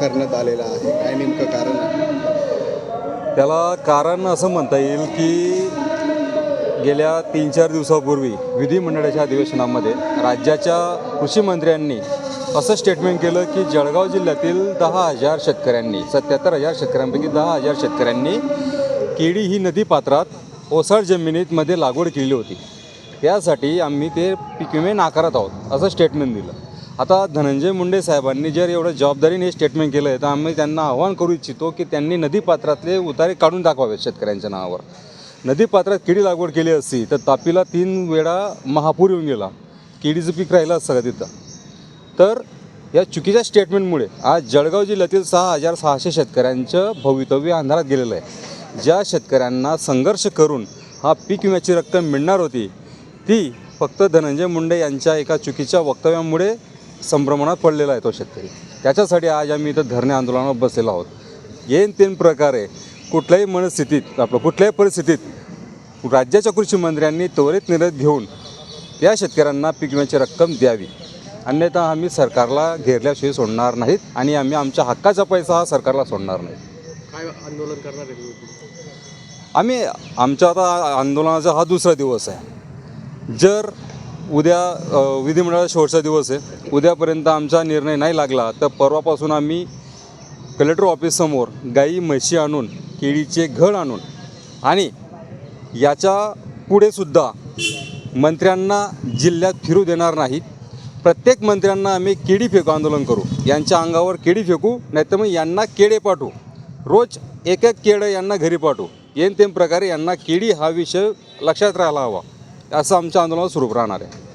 करण्यात आलेला आहे. काय नेमकं कारण त्याला कारण असं म्हणता येईल की गेल्या तीन चार दिवसापूर्वी विधिमंडळाच्या अधिवेशनामध्ये राज्याच्या कृषीमंत्र्यांनी असं स्टेटमेंट केलं की जळगाव जिल्ह्यातील दहा हजार शेतकऱ्यांनी सत्याहत्तर हजार शेतकऱ्यांपैकी दहा हजार शेतकऱ्यांनी केळी ही नदी पात्रात ओसाड जमिनीतमध्ये लागवड केली होती. त्यासाठी आम्ही ते पिकवे नाकारत आहोत असं स्टेटमेंट दिलं. आता धनंजय मुंडे साहेबांनी जर एवढं जबाबदारीने हे स्टेटमेंट केलं आहे तर आम्ही त्यांना आव्हान करू इच्छितो की त्यांनी नदीपात्रातले उतारे काढून दाखवावेत शेतकऱ्यांच्या नावावर. नदीपात्रात केळी लागवड केली असती तर तापीला तीन वेळा महापूर येऊन गेला. केळीचं पीक राहिलं असतं का तिथं? तर या चुकीच्या स्टेटमेंटमुळे आज जळगाव जिल्ह्यातील सहा हजार सहाशे शेतकऱ्यांचं भवितव्य अंधारात गेलेलं आहे. ज्या शेतकऱ्यांना संघर्ष करून हा पीक विम्याची रक्कम मिळणार होती ती फक्त धनंजय मुंडे यांच्या एका चुकीच्या वक्तव्यामुळे संभ्रमणात पडलेला आहे तो शेतकरी. त्याच्यासाठी आज आम्ही इथं धरणे आंदोलनावर बसलेलो आहोत. येन तेन प्रकारे कुठल्याही मनस्थितीत आपलं कुठल्याही परिस्थितीत राज्याच्या कृषी मंत्र्यांनी त्वरित निर्णय घेऊन त्या शेतकऱ्यांना पीक विम्याची रक्कम द्यावी. अन्यथा आम्ही सरकारला घेरल्याशिवाय सोडणार नाहीत आणि आम्ही आमच्या हक्काचा पैसा हा सरकारला सोडणार नाही. काय आंदोलन करणार आहे? आम्ही आमच्या आता आंदोलनाचा हा दुसरा दिवस आहे. जर उद्या अ, विधिमंडळाचा शेवटचा दिवस आहे. उद्यापर्यंत आमचा निर्णय नाही लागला तर परवापासून आम्ही कलेक्टर ऑफिससमोर गाई म्हशी आणून केळीचे घड आणून आणि याच्या पुढेसुद्धा मंत्र्यांना जिल्ह्यात फिरू देणार नाहीत. प्रत्येक मंत्र्यांना आम्ही केळी फेकू आंदोलन करू. यांच्या अंगावर केळी फेकू नाहीतर मग यांना केडे पाठवू. रोज एक एक केडं यांना घरी पाठवू. येन तेन प्रकारे यांना केळी हा विषय लक्षात राहायला हवा. असं आमच्या आंदोलन सुरू राहणार आहे.